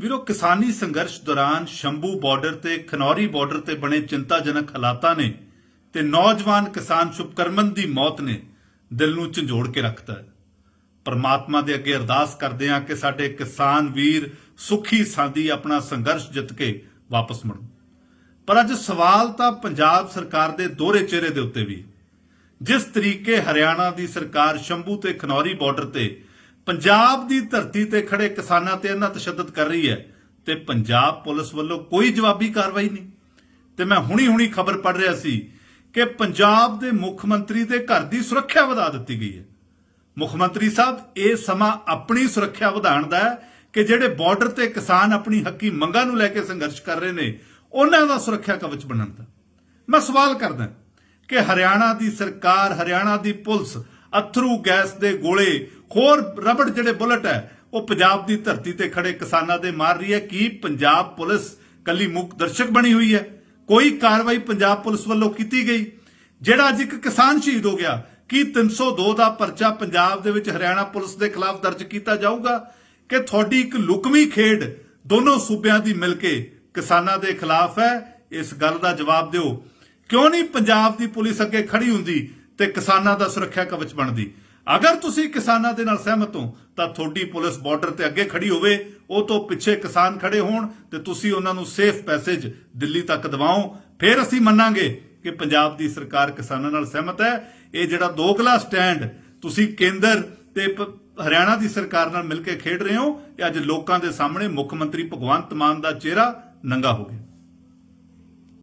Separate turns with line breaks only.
ਵੀਰੋ, ਕਿਸਾਨੀ ਸੰਘਰਸ਼ ਦੌਰਾਨ ਸ਼ੰਭੂ ਬਾਰਡਰ ਤੇ, ਖਨੌਰੀ ਬਾਰਡਰ ਤੇ ਬਣੇ ਚਿੰਤਾਜਨਕ ਹਾਲਾਤਾਂ ਨੇ ਤੇ ਨੌਜਵਾਨ ਕਿਸਾਨ ਸ਼ੁਭਕਰਮਨ ਦੀ ਮੌਤ ਨੇ ਦਿਲ ਨੂੰ ਝੰਜੋੜ ਕੇ ਰੱਖਤਾ ਹੈ। ਪਰਮਾਤਮਾ ਦੇ ਅੱਗੇ ਅਰਦਾਸ ਕਰਦੇ ਹਾਂ ਕਿ ਸਾਡੇ ਕਿਸਾਨ ਵੀਰ ਸੁਖੀ ਸਾਂਦੀ ਆਪਣਾ ਸੰਘਰਸ਼ ਜਿੱਤ ਕੇ ਵਾਪਸ ਮੁੜਨ। ਪਰ ਅੱਜ ਸਵਾਲ ਤਾਂ ਪੰਜਾਬ ਸਰਕਾਰ ਦੇ ਦੋਹਰੇ ਚਿਹਰੇ ਦੇ ਉੱਤੇ ਵੀ। ਜਿਸ ਤਰੀਕੇ ਹਰਿਆਣਾ ਦੀ ਸਰਕਾਰ ਸ਼ੰਭੂ ਤੇ ਖਨੌਰੀ ਬਾਰਡਰ ਤੇ ਪੰਜਾਬ ਦੀ ਧਰਤੀ ਤੇ ਖੜੇ ਕਿਸਾਨਾਂ ਤੇ ਇਹਨਾਂ ਤਸ਼ੱਦਦ ਕਰ ਰਹੀ ਹੈ ਤੇ ਪੰਜਾਬ ਪੁਲਿਸ ਵੱਲੋਂ ਕੋਈ ਜਵਾਬੀ ਕਾਰਵਾਈ ਨਹੀਂ। ਤੇ ਮੈਂ ਹੁਣੀ ਹੁਣੀ ਖਬਰ ਪੜ੍ਹ ਰਿਹਾ ਸੀ ਕਿ ਪੰਜਾਬ ਦੇ ਮੁੱਖ ਮੰਤਰੀ ਦੇ ਘਰ ਦੀ ਸੁਰੱਖਿਆ ਵਧਾ ਦਿੱਤੀ ਗਈ ਹੈ। ਮੁੱਖ ਮੰਤਰੀ ਸਾਹਿਬ, ਇਹ ਸਮਾਂ ਆਪਣੀ ਸੁਰੱਖਿਆ ਵਧਾਉਣ ਦਾ ਹੈ ਕਿ ਜਿਹੜੇ ਬਾਰਡਰ ਤੇ ਕਿਸਾਨ ਆਪਣੀ ਹੱਕੀ ਮੰਗਾਂ ਨੂੰ ਲੈ ਕੇ ਸੰਘਰਸ਼ ਕਰ ਰਹੇ ਨੇ, ਉਹਨਾਂ ਦਾ ਸੁਰੱਖਿਆ ਕਵਚ ਬਣਨ ਦਾ। ਮੈਂ ਸਵਾਲ ਕਰਦਾ ਕਿ ਹਰਿਆਣਾ ਦੀ ਸਰਕਾਰ, ਹਰਿਆਣਾ ਦੀ ਪੁਲਿਸ ਅਥਰੂ ਗੈਸ ਦੇ ਗੋਲੇ ਹੋਰ ਰਬੜ ਜਿਹੜੇ ਬੁਲਟ ਹੈ, ਉਹ ਪੰਜਾਬ ਦੀ ਧਰਤੀ ਤੇ ਖੜੇ ਕਿਸਾਨਾਂ ਦੇ ਮਾਰ ਰਹੀ ਹੈ। ਕੀ ਪੰਜਾਬ ਪੁਲਿਸ ਕੱਲੀ ਮੁੱਖ ਦਰਸ਼ਕ ਬਣੀ ਹੋਈ ਹੈ? ਕੋਈ ਕਾਰਵਾਈ ਪੰਜਾਬ ਪੁਲਿਸ ਵੱਲੋਂ ਕੀਤੀ ਗਈ? ਜਿਹੜਾ ਅੱਜ ਇੱਕ ਕਿਸਾਨ ਸ਼ਹੀਦ ਹੋ ਗਿਆ, ਕੀ 302 ਦਾ ਪਰਚਾ ਪੰਜਾਬ ਦੇ ਵਿੱਚ ਹਰਿਆਣਾ ਪੁਲਿਸ ਦੇ ਖਿਲਾਫ ਦਰਜ ਕੀਤਾ ਜਾਊਗਾ? ਕਿ ਤੁਹਾਡੀ ਇੱਕ ਲੁਕਵੀਂ ਖੇਡ ਦੋਨੋਂ ਸੂਬਿਆਂ ਦੀ ਮਿਲ ਕੇ ਕਿਸਾਨਾਂ ਦੇ ਖਿਲਾਫ ਹੈ? ਇਸ ਗੱਲ ਦਾ ਜਵਾਬ ਦਿਓ। ਕਿਉਂ ਨਹੀਂ ਪੰਜਾਬ ਦੀ ਪੁਲਿਸ ਅੱਗੇ ਖੜੀ ਹੁੰਦੀ ਤੇ ਕਿਸਾਨਾਂ ਦਾ ਸੁਰੱਖਿਆ ਕਵਚ ਬਣਦੀ? ਅਗਰ ਤੁਸੀਂ ਕਿਸਾਨਾਂ ਦੇ ਨਾਲ ਸਹਿਮਤ ਹੋ, ਤਾਂ ਤੁਹਾਡੀ ਪੁਲਿਸ ਬਾਰਡਰ ਤੇ ਅੱਗੇ ਖੜੀ ਹੋਵੇ। ਉਹ ਤੋਂ ਪਿੱਛੇ ਕਿਸਾਨ ਖੜੇ ਹੋਣ ਤੇ ਤੁਸੀਂ ਉਹਨਾਂ ਨੂੰ ਸੇਫ ਪੈਸੇਜ ਦਿੱਲੀ ਤੱਕ ਦਿਵਾਓ। ਫਿਰ ਅਸੀਂ ਮੰਨਾਂਗੇ ਕਿ ਪੰਜਾਬ ਦੀ ਸਰਕਾਰ ਕਿਸਾਨਾਂ ਨਾਲ ਸਹਿਮਤ ਹੈ। ਇਹ ਜਿਹੜਾ ਦੋਗਲਾ ਸਟੈਂਡ ਤੁਸੀਂ ਕੇਂਦਰ ਤੇ ਹਰਿਆਣਾ ਦੀ ਸਰਕਾਰ ਨਾਲ ਮਿਲ ਕੇ ਖੇਡ ਰਹੇ ਹੋ, ਇਹ ਅੱਜ ਲੋਕਾਂ ਦੇ ਸਾਹਮਣੇ ਮੁੱਖ ਮੰਤਰੀ ਭਗਵੰਤ ਮਾਨ ਦਾ ਚਿਹਰਾ ਨੰਗਾ ਹੋ ਗਿਆ।